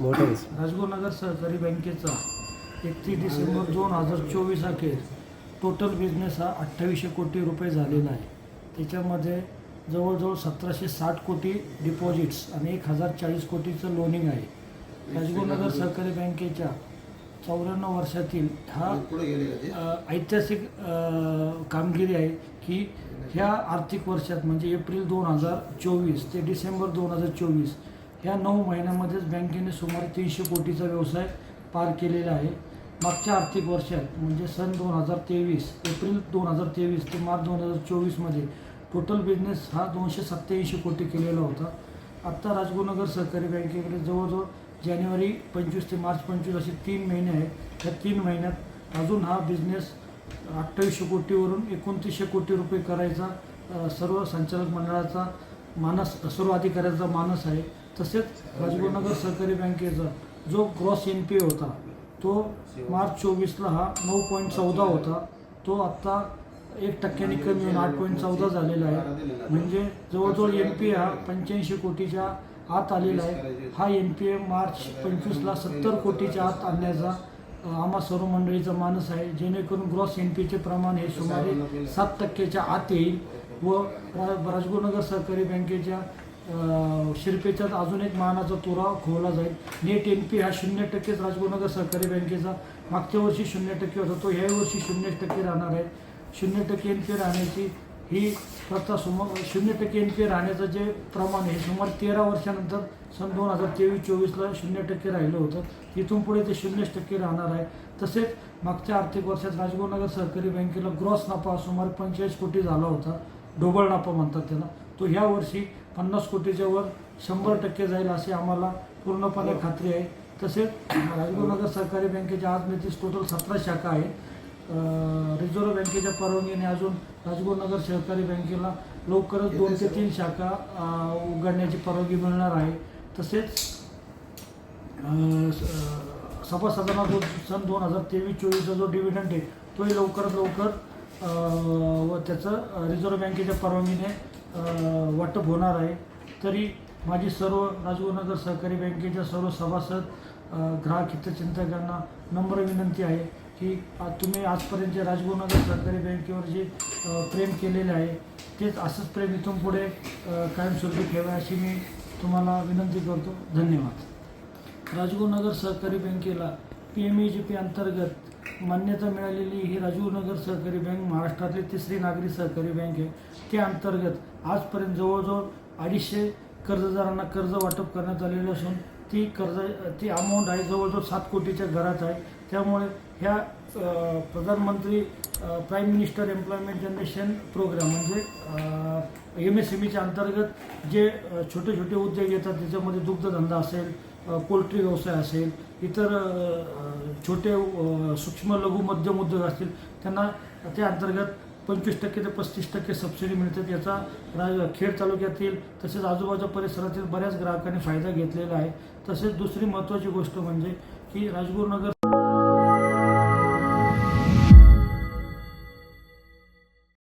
राजगुरुनगर सहकारी बँकेचा एकतीस डिसेंबर दोन हजार चोवीस अखेर टोटल बिझनेस हा अठ्ठावीसशे कोटी रुपये झालेला आहे. त्याच्यामध्ये जवळजवळ सतराशे साठ कोटी डिपॉझिट्स आणि एक हजार चाळीस कोटीचं लोनिंग आहे. राजगुरुनगर सहकारी बँकेच्या चौऱ्याण्णव वर्षातील हा ऐतिहासिक कामगिरी आहे की ह्या आर्थिक वर्षात म्हणजे एप्रिल दोन हजार चोवीस ते डिसेंबर दोन हजार चोवीस ह्या नऊ महिन्यामध्येच बँकेने सुमारे तीनशे कोटीचा व्यवसाय पार केलेला आहे. मागच्या आर्थिक वर्षात म्हणजे सन दोन हजार तेवीस एप्रिल दोन हजार तेवीस ते मार्च दोन हजार चोवीसमध्ये टोटल बिझनेस हा दोनशे सत्त्याऐंशी कोटी केलेला होता. आत्ता राजगुरुनगर सहकारी बँकेकडे जवळजवळ जानेवारी पंचवीस ते मार्च पंचवीस असे तीन महिने आहेत. त्या तीन महिन्यात अजून हा बिझनेस अठ्ठावीसशे कोटीवरून एकोणतीसशे कोटी रुपये करायचा सर्व संचालक मंडळाचा मानस सर्व अधिकाऱ्यांचा मानस आहे. तसेच राजगुरुनगर सहकारी बँकेचा जो ग्रॉस एन पी होता तो मार्च चोवीसला हा नऊ पॉईंट चौदा होता. तो आत्ता एक टक्क्याने कमी होऊन आठ पॉईंट चौदा झालेला आहे. म्हणजे जवळजवळ एन पी ए हा पंच्याऐंशी कोटीच्या आत आलेला आहे. हा एन पी ए मार्च पंचवीसला सत्तर कोटीच्या आत आणण्याचा आम्हा सर्व मंडळीचा मानस आहे. जेणेकरून ग्रॉस एन पीचे प्रमाण हे सुमारे सात टक्क्याच्या आत येईल व रा- राजगुरुनगर सहकारी बँकेच्या अ, शिरपेच्यात अजून एक मानाचा तुरा खोवला जाईल. नेट एन पी हा शून्य टक्केच राजगुरुनगर सहकारी बँकेचा मागच्या वर्षी शून्य टक्के होता. तो ह्याही वर्षी शून्य टक्के राहणार आहे. शून्य टक्के एन पी राहण्याची ही प्रथा सुमार शून्य टक्के एन पी राहण्याचं जे प्रमाण आहे सुमारे तेरा वर्षानंतर सन दोन हजार तेवीस चोवीसला शून्य टक्के राहिलं होतं. इथून पुढे ते शून्य टक्के राहणार आहे. तसेच मागच्या आर्थिक वर्षात राजगुरुनगर सहकारी बँकेला ग्रॉस नफा सुमारे पंचेचाळीस कोटी झाला होता. ढोबळ नफा म्हणतात त्याला. तो ह्या वर्षी पन्नास कोटीच्या वर शंभर टक्के जाईल अशी आम्हाला पूर्णपणे खात्री आहे. तसेच राजगुरुनगर सहकारी बँकेच्या आज मेथीस टोटल सतरा शाखा आहेत. रिझर्व्ह बँकेच्या परवानगीने अजून राजगुरुनगर सहकारी बँकेला लवकरच दोन ते तीन शाखा उघडण्याची परवानगी मिळणार आहे. तसेच सभासदांना जो सन दोन हजार तेवीस चोवीसचा जो डिव्हिडंड आहे तोही लवकरात लवकर व त्याचं रिझर्व्ह बँकेच्या परवानगीने वाटप होणार आहे. तरी माझी सर्व राजगुरुनगर सहकारी बँकेच्या सर्व सभासद ग्राहक हितचिंतकांना नम्र विनंती आहे की तुम्ही आजपर्यंत जे राजगुरुनगर सहकारी बँकेवर जे प्रेम केलेले आहे तेच असंच प्रेम इथून पुढे कायमस्वरूपी ठेवा अशी मी तुम्हाला विनंती करतो. धन्यवाद. राजगुरुनगर सहकारी बँकेला P M E G P अंतर्गत मान्यता मिळालेली ही राजीवनगर सहकारी बँक महाराष्ट्रातली तिसरी नागरी सहकारी बँक आहे. त्या अंतर्गत आजपर्यंत जवळजवळ अडीचशे कर्जदारांना कर्ज वाटप करण्यात आलेलं असून ती कर्ज ती अमाऊंट आहे जवळजवळ सात कोटीच्या घरात आहे. त्यामुळे ह्या प्रधानमंत्री prime minister employment generation programme म्हणजे एम एस एम ईच्या अंतर्गत जे छोटे छोटे उद्योग येतात त्याच्यामध्ये दुग्धधंदा असेल पोल्ट्री व्यवसाय असेल इतर छोटे सूक्ष्म लघु मध्यम उद्योग असतील त्यांना त्या अंतर्गत पंचवीस टक्के ते पस्तीस टक्के सबसिडी मिळतात. याचा राज खेड तालुक्यातील तसेच आजूबाजूच्या परिसरातील बऱ्याच ग्राहकांनी फायदा घेतलेला आहे. तसेच दुसरी महत्त्वाची गोष्ट म्हणजे की राजगुरुनगर